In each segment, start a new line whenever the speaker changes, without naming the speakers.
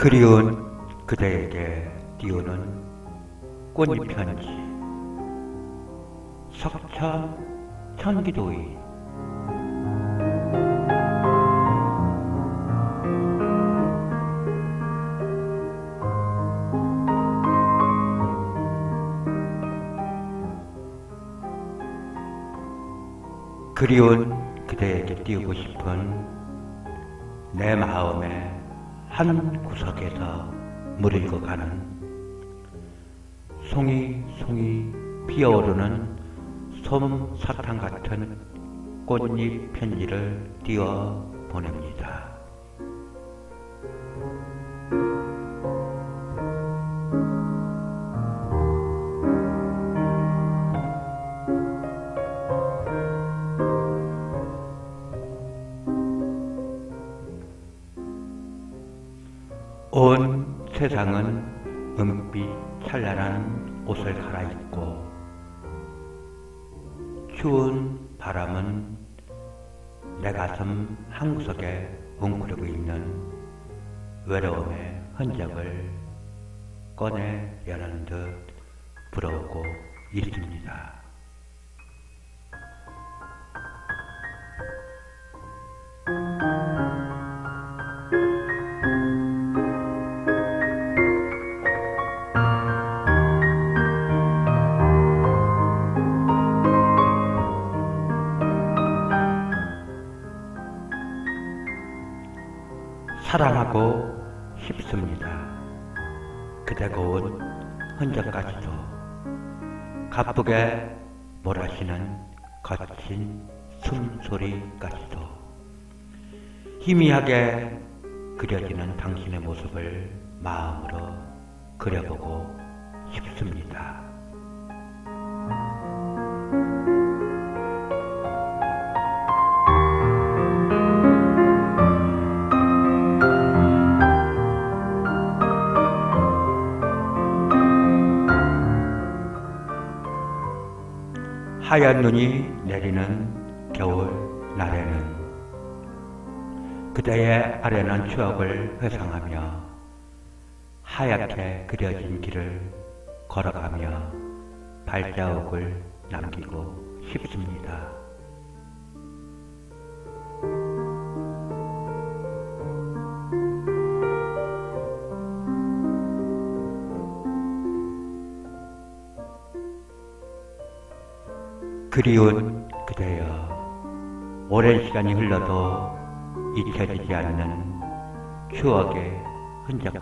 그리운 그대에게 띄우는 꽃잎 편지. 석천 천기도의 그리운 그대에게 띄우고 싶은 내 마음의 한 구석에서 물일고가는 송이 송이 피어오르는 솜사탕 같은 꽃잎 편지를 띄워 보냅니다. 온 세상은 은빛 찬란한 옷을 갈아입고 추운 바람은 내 가슴 한구석에 웅크리고 있는 외로움의 흔적을 꺼내려는 듯 불어오고 있습니다. 사랑하고 싶습니다. 그대 고운 흔적까지도 가쁘게 몰아시는 거친 숨소리까지도 희미하게 그려지는 당신의 모습을 마음으로 그려보고 싶습니다. 하얀 눈이 내리는 겨울 날에는 그대의 아련한 추억을 회상하며 하얗게 그려진 길을 걸어가며 발자국을 남기고 싶습니다. 그리운 그대여 오랜 시간이 흘러도 잊혀지지 않는 추억의 흔적을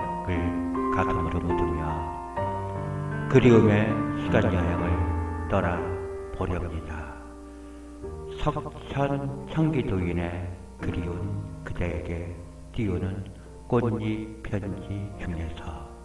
가슴으로 묻으며 그리움의 시간 여행을 떠나 보렵니다. 석천 청기도인의 그리운 그대에게 띄우는 꽃잎 편지 중에서